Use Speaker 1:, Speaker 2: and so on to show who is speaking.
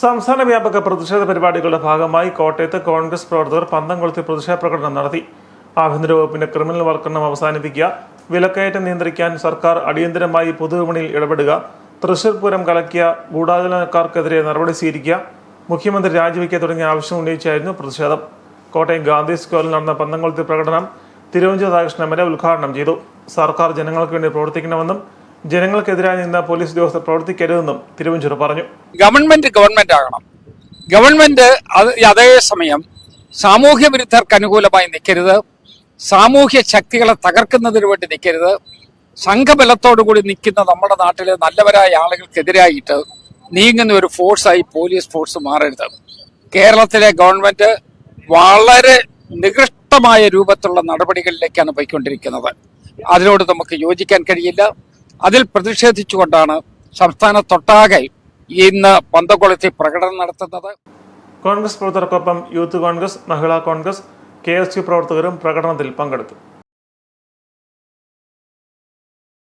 Speaker 1: സംസ്ഥാന വ്യാപക പ്രതിഷേധ പരിപാടികളുടെ ഭാഗമായി കോട്ടയത്ത് കോൺഗ്രസ് പ്രവർത്തകർ പന്തം കൊളുത്തി പ്രതിഷേധ പ്രകടനം നടത്തി. ആഭ്യന്തര വകുപ്പിന്റെ ക്രിമിനൽ വൽക്കരണം അവസാനിപ്പിക്കുക. വിലക്കയറ്റം നിയന്ത്രിക്കാൻ സർക്കാർ അടിയന്തരമായി പൊതുവിപണിയിൽ ഇടപെടുക. തൃശൂർ പൂരം കലക്കിയ ഗൂഢാലോചനക്കാർക്കെതിരെ നടപടി സ്വീകരിക്കുക. മുഖ്യമന്ത്രി രാജിവെക്കുക തുടങ്ങിയ ആവശ്യം ഉന്നയിച്ചായിരുന്നു പ്രതിഷേധം. കോട്ടയം ഗാന്ധി സ്ക്വയറിൽ നടന്ന പന്തംകൊളുത്തി പ്രകടനം തിരുവഞ്ചൂർ രാധാകൃഷ്ണൻ എം ഉദ്ഘാടനം ചെയ്തു. സർക്കാർ ജനങ്ങൾക്ക് വേണ്ടി പ്രവർത്തിക്കണമെന്നും ജനങ്ങൾക്കെതിരായി നിന്ന പോലീസ് ഉദ്യോഗസ്ഥർ പ്രവർത്തിക്കരുതെന്നും തിരുവഞ്ചൂർ പറഞ്ഞു.
Speaker 2: ഗവൺമെന്റ് ഗവൺമെന്റ് ആകണം. ഗവൺമെന്റ് അതേ സമയം സാമൂഹ്യ വിരുദ്ധർക്ക് അനുകൂലമായി നിൽക്കരുത്. സാമൂഹ്യ ശക്തികളെ തകർക്കുന്നതിന് വേണ്ടി നിൽക്കരുത്. സംഘബലത്തോടു കൂടി നിൽക്കുന്ന നമ്മുടെ നാട്ടിലെ നല്ലവരായ ആളുകൾക്കെതിരായിട്ട് നീങ്ങുന്ന ഒരു ഫോഴ്സായി പോലീസ് ഫോഴ്സ് മാറരുത്. കേരളത്തിലെ ഗവൺമെന്റ് വളരെ നികൃഷ്ടമായ രൂപത്തിലുള്ള നടപടികളിലേക്കാണ് പോയിക്കൊണ്ടിരിക്കുന്നത്. അതിനോട് നമുക്ക് യോജിക്കാൻ കഴിയില്ല. അതിൽ പ്രതിഷേധിച്ചുകൊണ്ടാണ് സംസ്ഥാനത്തൊട്ടാകെ ഇന്ന് പന്തകുളത്തിൽ പ്രകടനം നടത്തുന്നത്.
Speaker 1: കോൺഗ്രസ് പ്രവർത്തകർക്കൊപ്പം യൂത്ത് കോൺഗ്രസ് മഹിളാ കോൺഗ്രസ് കെ പ്രവർത്തകരും പ്രകടനത്തിൽ പങ്കെടുത്തു.